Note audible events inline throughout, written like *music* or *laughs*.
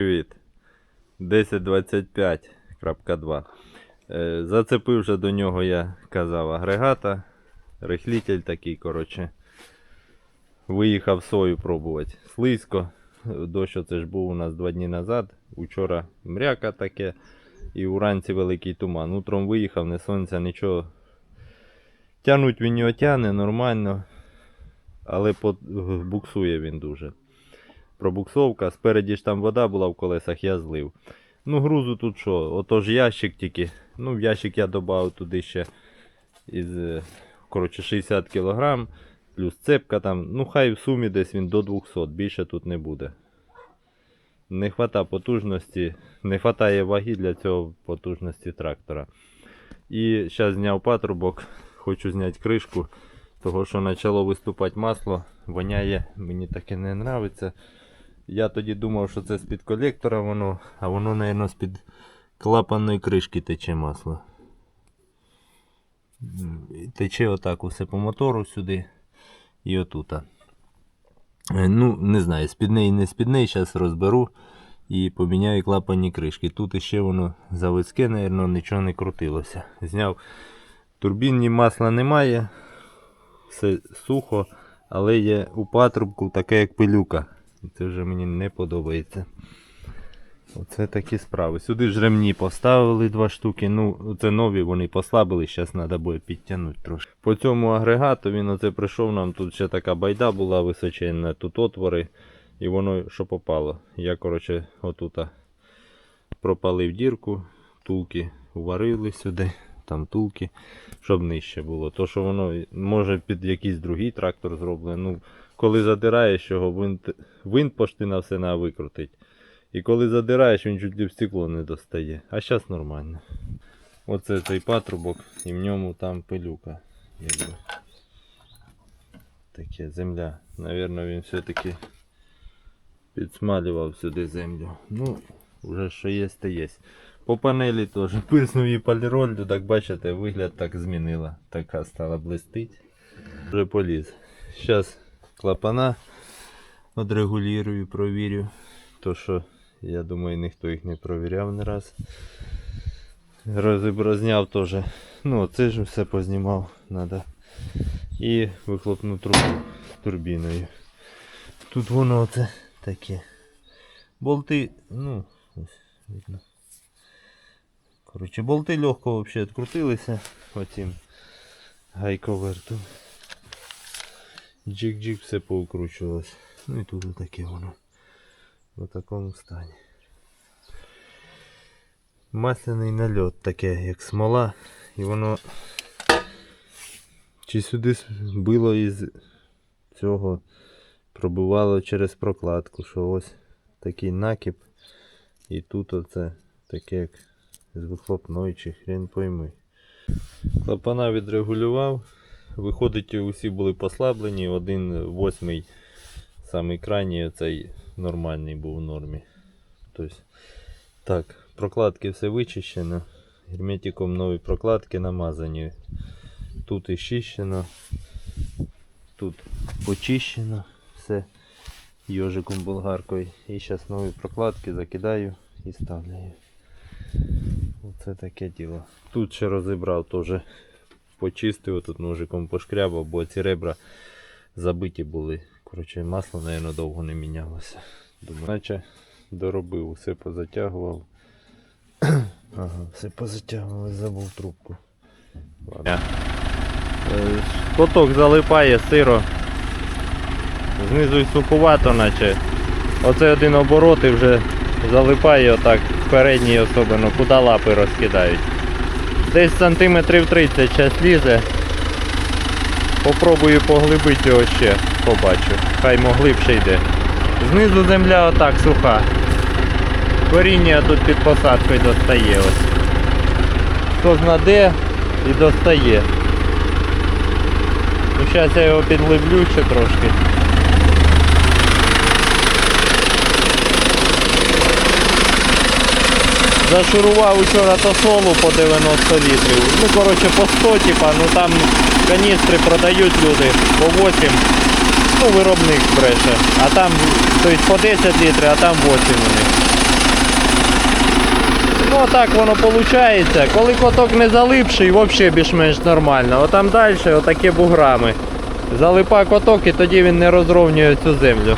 Привіт. 1025.2. Е, Зацепив вже до нього, я казав, агрегата. Рихлитель такий, коротше. Виїхав сою пробувати. Слизько. Дощ оце ж був у нас два дні назад. Учора мряка таке. І уранці великий туман. Утром виїхав, не сонця, нічого. Тянуть він його тяне нормально. Але буксує він дуже пробуксовка. Спереді ж там вода була в колесах, я злив. Ну, грузу тут що? Отож ящик тільки. Ну, в ящик я додав туди ще із е, коротше, 60 кг, плюс цепка там. Ну, хай в сумі десь він до 200, більше тут не буде. Не хвата потужності, не хватає ваги для цього потужності трактора. І зараз зняв патрубок, хочу зняти кришку, того що почало виступати масло, воняє, мені таке не подобається. Я тоді думав, що це з-під колектора воно, а воно, мабуть, з-під клапанної кришки тече масло. Тече отак усе по мотору сюди і отута. Е, Ну, не знаю, з-під неї, не з-під неї, зараз розберу і поміняю клапанні кришки. Тут іще воно заводське, мабуть, нічого не крутилося. Зняв турбінні масла немає, все сухо, але є у патрубку таке як пилюка. Це вже мені не подобається. Оце такі справи. Сюди ж ремні поставили два штуки. Ну, це нові, вони послабили, зараз треба буде підтягнути трошки. По цьому агрегату він оце прийшов нам. Тут ще така байда була височенна, тут отвори, і воно що попало. Я, коротше, отута пропалив дірку, тулки уварили сюди, там тулки, щоб нижче було. То, що воно може під якийсь другий трактор зроблено. Ну, коли задираєш його, винт, винт пошти на все на викрутить. І коли задираєш, він чуть в стекло не достає. А зараз нормально. Оце цей патрубок і в ньому там пилюка. Якби. Таке земля. Навірно, він все-таки підсмалював сюди землю. Ну, вже що є, то є. По панелі теж *laughs* писнув її поліролью, так бачите, вигляд так змінила. Така стала блистить. Вже поліз. Зараз клапана отрегулюю, провірю. То що, я думаю, ніхто їх не провіряв не раз. Розіб- Розняв теж. Ну, це ж все познімав. Надо. І вихлопну трубу турбіною. Тут воно оце таке. Болти, ну, ось видно. Коротше, болти легко взагалі відкрутилися оцім гайковертом. Джик-джик все поукручувалось. Ну і тут таке воно. В такому стані. Масляний нальот таке, як смола, і воно чи сюди било із цього, пробивало через прокладку, що ось такий накіп. І тут оце таке як з вихлопної чи хрен пойми. Клапана відрегулював. Виходить, усі були послаблені, один восьмий, самий крайній, цей нормальний був в нормі. Тобто, так, прокладки все вичищено. Герметиком нові прокладки намазані. Тут і щищено. Тут почищено все йожиком болгаркою. І зараз нові прокладки закидаю і ставлю. Оце таке діло. Тут ще розібрав теж почистив, тут ножиком пошкрябав, бо ці ребра забиті були. Коротше, масло, мабуть, довго не мінялося. Думаю, наче доробив, все позатягував. *clears throat* Ага, все позатягував, забув трубку. Ладно. Е, Поток залипає сиро. Знизу й суховато, наче. Оце один оборот і вже залипає отак, передній особливо, куди лапи розкидають. Десь сантиметрів 30 час лізе. Попробую поглибити його ще, побачу. Хай моглибше йде. Знизу земля отак суха. Коріння тут під посадкою достає ось. Хто знаде і достає. Ну, зараз я його підглиблю ще трошки. Зашурував вчора тосолу по 90 літрів. Ну, коротше, по 100, типа, ну там каністри продають люди по 8. Ну, виробник бреше. А там, тобто по 10 літрів, а там 8 у них. Ну так воно виходить. Коли коток не залипший, взагалі більш-менш нормально. Отам далі отакі буграми. Залипа коток і тоді він не розровнює цю землю.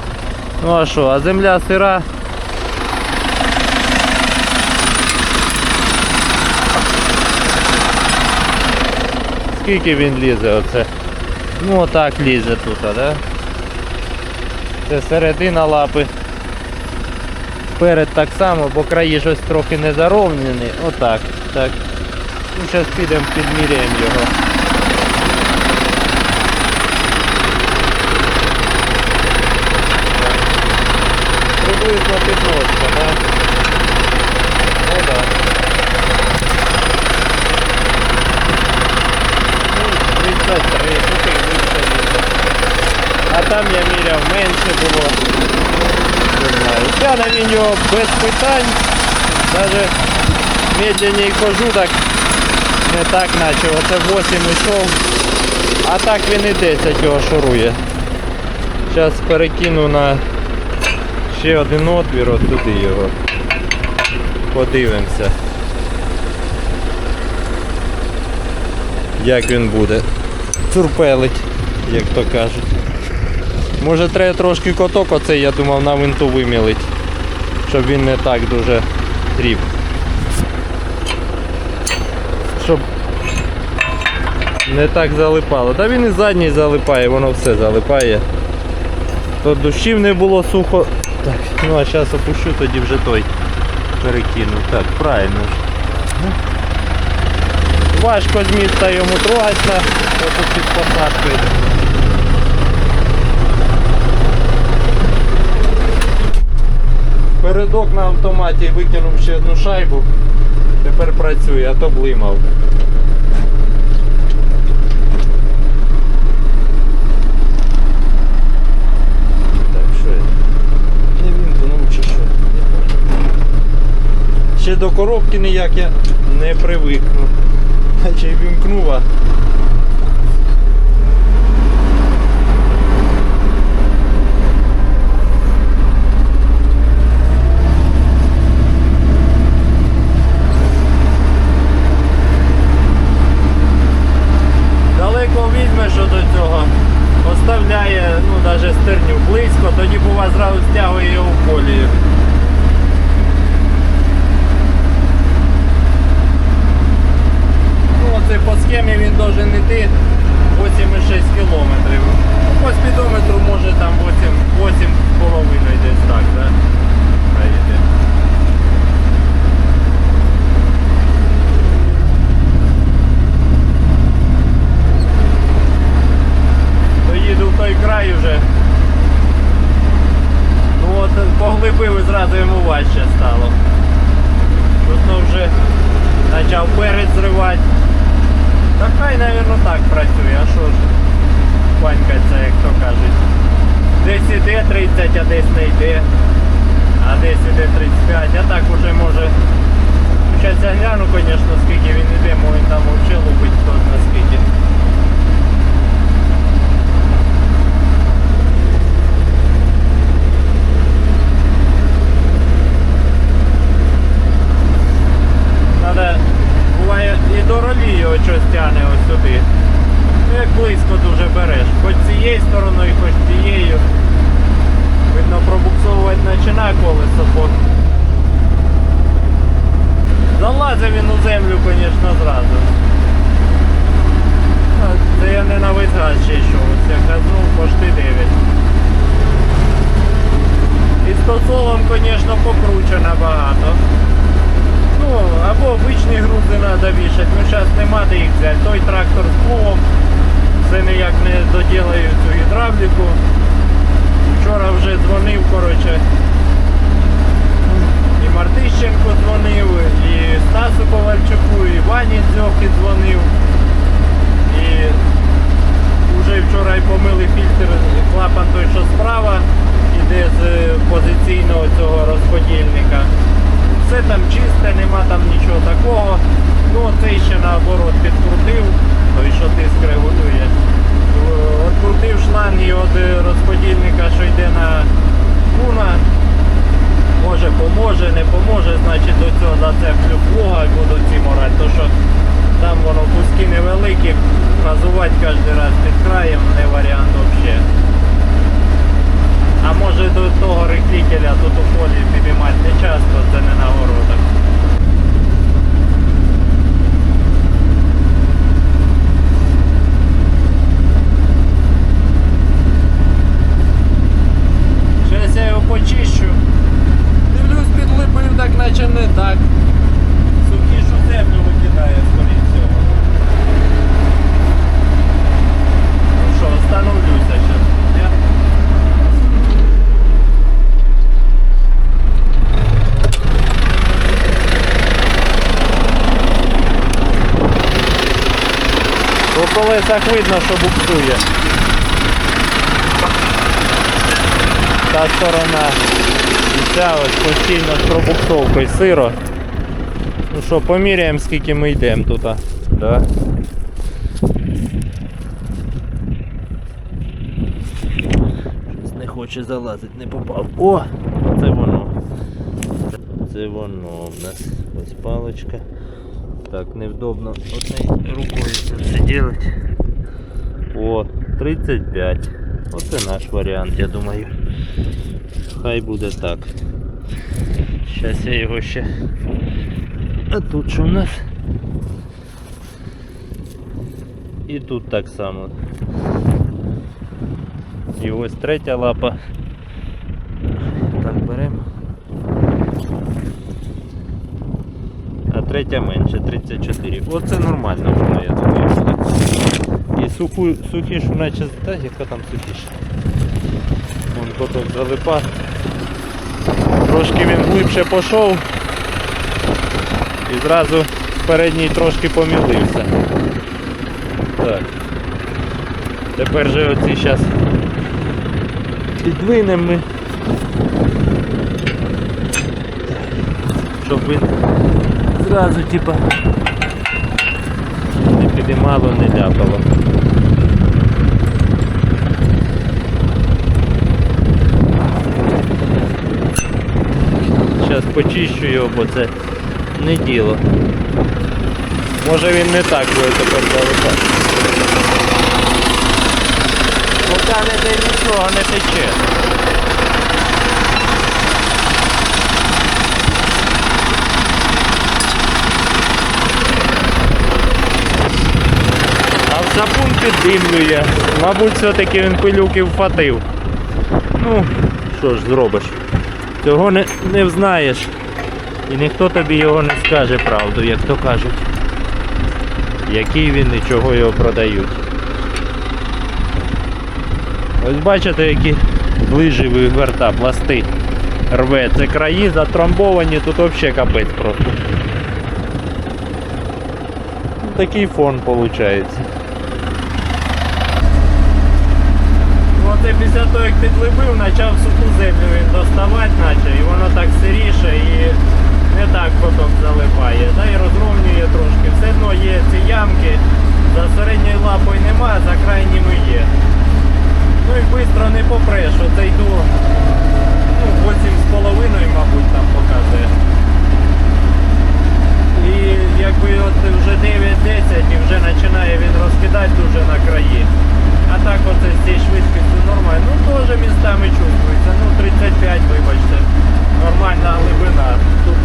Ну а що, а земля сира. Скільки він лізе оце? Ну отак лізе тут, а, да? Це середина лапи. Перед так само, бо краї щось трохи не заровнені. Отак. Так. Ну, зараз підемо підміряємо його. Приблизно підноситься, так? О, так. Ну, 33, тут і вище лізе. А там я міряв менше було. Не знаю. Я на нього без питань. Даже медленнее хожу, так не так наче. Оце 8 йшов. А так він і 10 його шурує. Зараз перекину на ще один отвір, от туди його. Подивимося. Як він буде. Турпелить, як то кажуть. Може треба трошки коток оцей, я думав, на винту вимілить, щоб він не так дуже тріп. Щоб не так залипало. Та він і задній залипає, воно все залипає. То дощів не було сухо. Так, ну а зараз опущу, тоді вже той перекину. Так, правильно. Ну. Важко з міста йому трогатися, отут під посадкою. Передок на автоматі викинув ще одну шайбу. Тепер працює, а то блимав. Ще до коробки ніяк я не привикну. Наче вімкнув, а далеко візьме, що до цього. Оставляє, ну, навіть стерню близько, тоді бува зразу стягує його в колію. Ну, оце по схемі він должен йти 8,6 кілометрів. Ну, по спідометру може там 8, 8 половиною десь так, да? Хай йде. Доїду в той край вже. Ну от поглибив і зразу йому важче стало. Ну, вже почав перець зривати. Та хай, мабуть, так працює, а що ж панькаться, як то кажуть. Десь іде 30, а десь не йде. А десь іде 35, а так уже може. Зараз я гляну, звісно, скільки він іде, він там взагалі лупить хто на скільки. До його щось тягне ось сюди. Ну як близько дуже береш. Хоч цією стороною, хоч цією. Видно пробуксовувати починає колесо, залазив він у землю, звісно, зразу. А Це я не на весь газ ще йшов, ось я газнув пошти 9. І з тосолом, звісно, покруче набагато. Ну, обичні грузи треба вішати, ну зараз нема де їх взяти. Той трактор з плугом, все ніяк не доділаю цю гідравліку. Вчора вже дзвонив, коротше. І Мартищенко дзвонив, і Стасу Ковальчуку, і Вані Дзьохи дзвонив. І вже вчора й помили фільтр, клапан той, що справа, іде з позиційного цього розподільника. Все там чисте, нема там нічого такого. Ну цей ще наоборот підкрутив, той що тиск регулює. От відкрутив шланги від е, розподільника, що йде на куна. Може поможе, не поможе, значить до цього зацеплю плуга і буду ці морати, то що там воно куски невеликі, газувати кожен раз під краєм не варіант взагалі. А може до того рихлітеля мінімальний час, часто, це не на городах. Зараз я його почищу. Дивлюсь, підлипив, так наче не так. Сухішу землю викидає, скоріше всього. Ну що, остановлюся зараз. Я... По колесах видно, що буксує. Та сторона. І ця ось постійно з пробуксовкою сиро. Ну що, поміряємо скільки ми йдемо тут. Да. Щось не хоче залазити, не попав. О! Це воно. Це воно в нас. Ось паличка. Так, невдобно однією рукою це все робити. О, 35. Оце наш варіант, я думаю. Хай буде так. Зараз я його ще. А тут що в нас? І тут так само. І ось третя лапа. Третя менше, 34. Оце нормально воно, я думаю. буде. І суху, сухішу, наче, та яка там сухіша. Вон поток залипа. Трошки він глибше пішов. І зразу передній трошки помілився. Так. Тепер же оці зараз підвинемо ми. Щоб він зразу типа не підіймало, не ляпало. Зараз почищу його, бо це не діло. Може він не так буде тепер залишати. Поки не нічого не тече. Сапун піддимлює. Мабуть, все-таки він пилюки вхватив. Ну, що ж зробиш? Цього не, не взнаєш. І ніхто тобі його не скаже правду, як то кажуть. Який він і чого його продають. Ось бачите, які лижі виверта, пласти рве. Це краї затрамбовані, тут взагалі капець просто. Такий фон виходить. Оце після того, як підлибив, почав суху землю він доставати, наче, і воно так сиріше і не так поток залипає. Да, і розровнює трошки. Все одно є ці ямки, за середньою лапою нема, за крайніми є. Ну і швидко не попреш, оце йду ну, 8,5, мабуть, там показує. І якби от вже 9-10 і вже починає він розкидати дуже на краї. А так оце з цією швидкістю нормально. Ну теж містами чувствується. Ну 35, вибачте. Нормальна глибина. Тут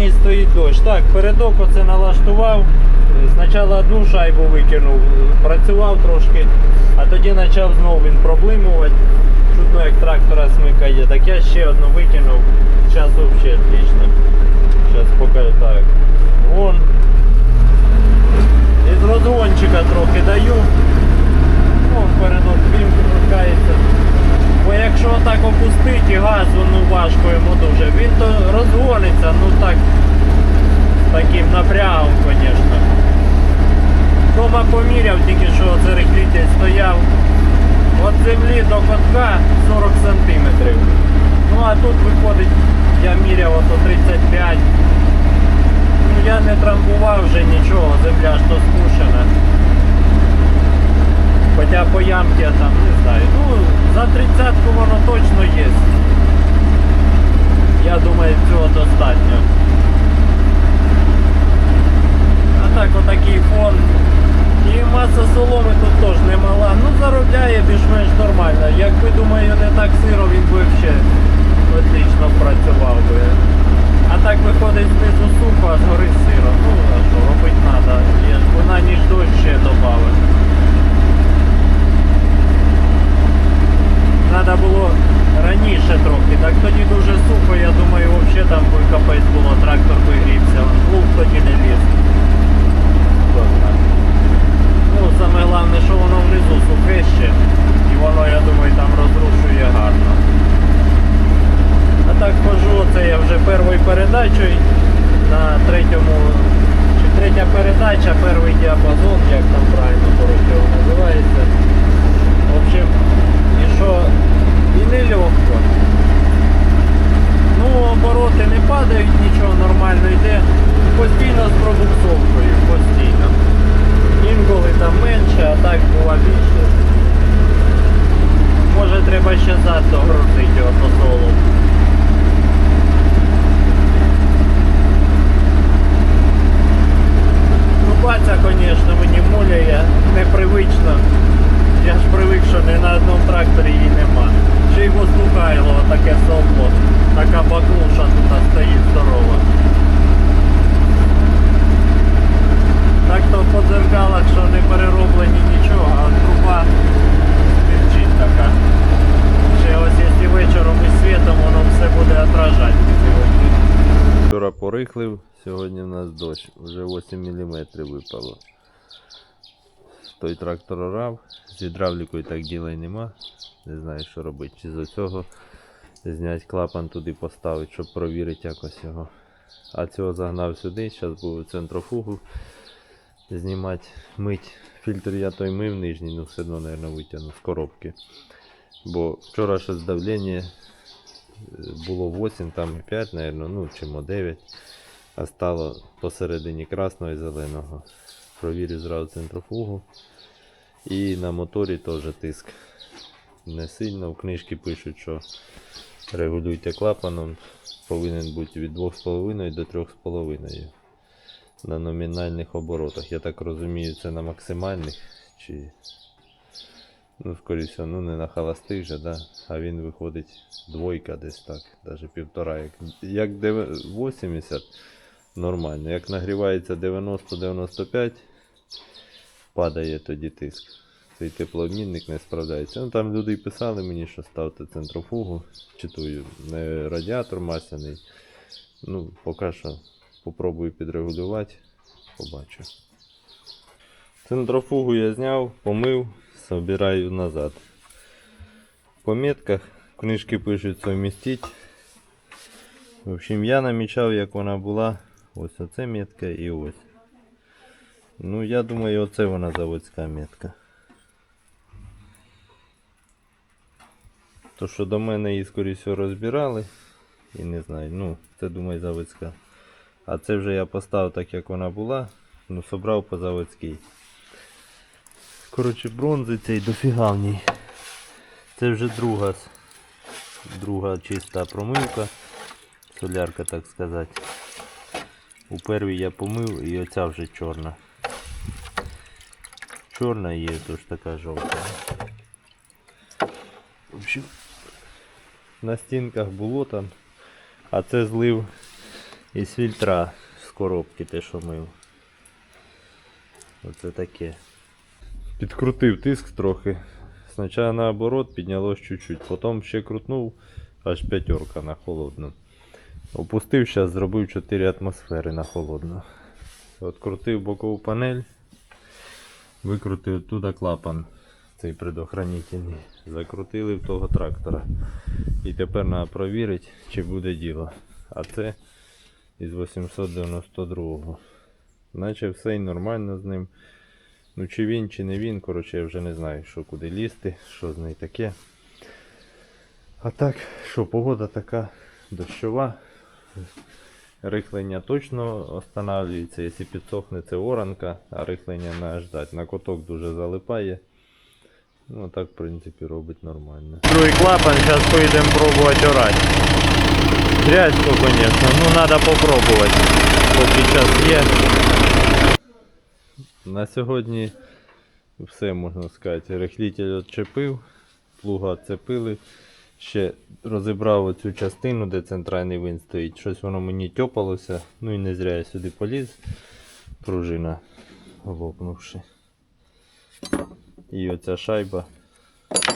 компанії стоїть дощ. Так, передок оце налаштував. Спочатку одну шайбу викинув, працював трошки, а тоді почав знову він проблимувати. Чутно як трактора смикає. Так я ще одну викинув. Зараз взагалі отлично. Зараз покажу так. Вон. Із розгончика трохи даю. Вон передок він. Бо якщо так опустити газу, ну важко йому дуже, він то розгониться, ну так таким напрягом, звісно. Дома поміряв, тільки що це рихлітель стояв від землі до котка 40 см. Ну а тут виходить, я міряв ото 35. Ну я не трамбував вже нічого, земля ж то спущена. Хоча по ямці я там не знаю. Ну, за 30 воно точно є. Я думаю, цього достатньо. А так отакий фон. І маса соломи тут теж немала. Ну заробляє більш-менш нормально. Якби думаю не так сиро, він би ще отлично працював би. А так виходить знизу сухо, а згори сиро. Ну а що робити треба. Вона ніж дощ ще додав. Дощ, вже 8 мм випало. Той трактор орав, з гідравлікою так діла й нема. Не знаю, що робити. Чи з цього зняти клапан туди поставити, щоб провірити якось його. А цього загнав сюди, зараз буду центрофугу знімати, мить. Фільтр я той мив нижній, ну все одно, мабуть, витягну з коробки. Бо вчора щось давлення е, було 8, там і 5, мабуть, ну чимо 9. А стало посередині красного і зеленого. Провірю зразу центрофугу. І на моторі теж тиск не сильно. В книжці пишуть, що регулюйте клапаном. Повинен бути від 2,5 до 3,5 на номінальних оборотах. Я так розумію, це на максимальних чи. Ну, скоріше, ну не на холостих же, да? а він виходить двойка десь так, навіть півтора. Як, як 80 нормально. Як нагрівається 90-95, падає тоді тиск. Цей теплообмінник не справляється. Ну там люди й писали мені, що ставте центрофугу, читую, не радіатор масляний. Ну, поки що попробую підрегулювати, побачу. Центрофугу я зняв, помив, собираю назад. По метках книжки пишуть совмістить. В общем, я намічав, як вона була. Ось оце метка і ось. Ну, я думаю, оце вона заводська метка. То, що до мене її скоріше розбирали. І не знаю, ну, це думаю заводська. А це вже я поставив так, як вона була. Ну, собрав по заводській. Коротше, бронзи цей дофіга в ній. Це вже друга, друга чиста промивка. Солярка, так сказати. У первій я помив і оця вже чорна. Чорна є, тож така жовта. В общем, на стінках було там. А це злив із фільтра з коробки, те, що мив. Оце таке. Підкрутив тиск трохи. Спочатку наоборот піднялось чуть-чуть, потім ще крутнув аж п'ятерка на холодну. Опустив, зараз зробив 4 атмосфери на холодну. Открутив бокову панель, викрутив туди клапан, цей предохранительний. Закрутили в того трактора. І тепер треба перевірити, чи буде діло. А це із 892-го. Наче все й нормально з ним. Ну чи він, чи не він, коротше, я вже не знаю, що куди лізти, що з нею таке. А так, що погода така дощова. Рихлення точно останавливається, якщо підсохне це оранка, а рихлення не ждать. На коток дуже залипає. Ну так, в принципі, робить нормально. Другий клапан, зараз поїдемо пробувати орати. Грязько, звісно, ну треба попробувати. Поки час є. На сьогодні все можна сказати. Рихлитель відчепив, плуга відцепили. Ще розібрав оцю частину, де центральний вин стоїть. Щось воно мені тьопалося. Ну і не зря я сюди поліз. Пружина лопнувши. І оця шайба,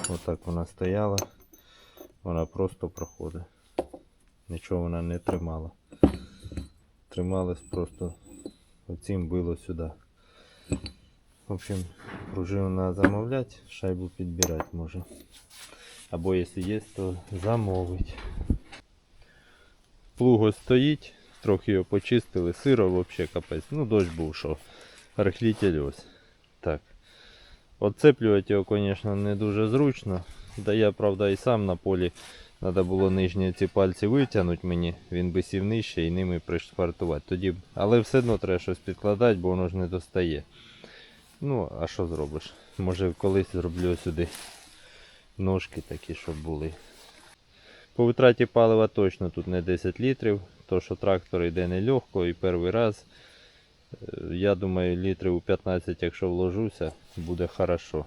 отак вона стояла. Вона просто проходить. Нічого вона не тримала. Трималась просто оцім било сюди. В общем, пружину треба замовляти, шайбу підбирати може. Або якщо є, то замовить. Плуг ось стоїть, трохи його почистили, сиро взагалі капець. Ну дощ був що. Рихлитель ось. Так. Отцеплювати його, звісно, не дуже зручно. Да я, правда, і сам на полі треба було нижні ці пальці витягнути мені, він би сів нижче і ними пришпартувати. Тоді... Але все одно треба щось підкладати, бо воно ж не достає. Ну, а що зробиш? Може колись зроблю сюди ножки такі, щоб були. По витраті палива точно тут не 10 літрів, то що трактор йде нелегко і перший раз. Е, Я думаю, літрів у 15, якщо вложуся, буде хорошо.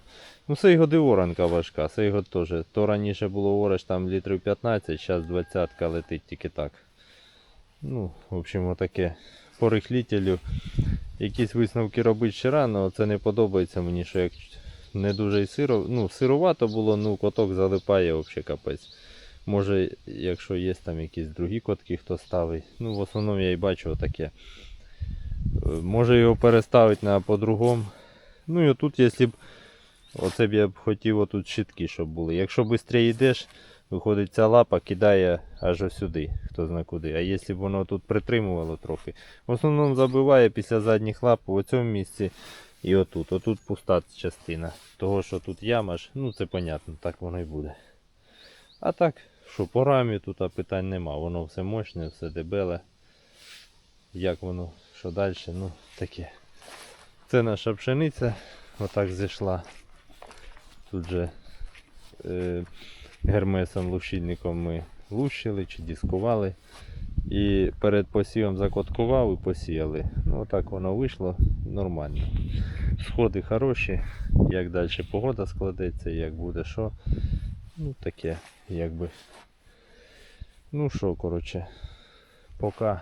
Ну, це його оранка важка, це його теж. То раніше було ораш там літрів 15, зараз 20 летить тільки так. Ну, в общем, отаке. По рихлітелю якісь висновки робити ще рано, це не подобається мені, що як не дуже і сиро, ну, сировато було, ну коток залипає взагалі капець. Може, якщо є там якісь другі котки, хто ставить. Ну, в основному я і бачу отаке. Е, Може його переставити на по-другому. Ну і отут, якщо б. Оце б я б хотів отут щитки, щоб були. Якщо швидше йдеш, виходить ця лапа кидає аж сюди, хто зна куди. А якщо б воно тут притримувало трохи. В основному забиває після задніх лап у цьому місці і отут. Отут пуста частина. Того, що тут яма ж, ну це понятно, так воно і буде. А так, що по рамі тут питань нема. Воно все мощне, все дебеле. Як воно, що далі, ну таке. Це наша пшениця, отак зійшла. Тут же е, гермесом лущильником ми лущили чи дискували. І перед посівом закоткував і посіяли. Ну так воно вийшло нормально. Сходи хороші, як далі погода складеться, як буде що. Ну таке, якби. Ну що, коротше, поки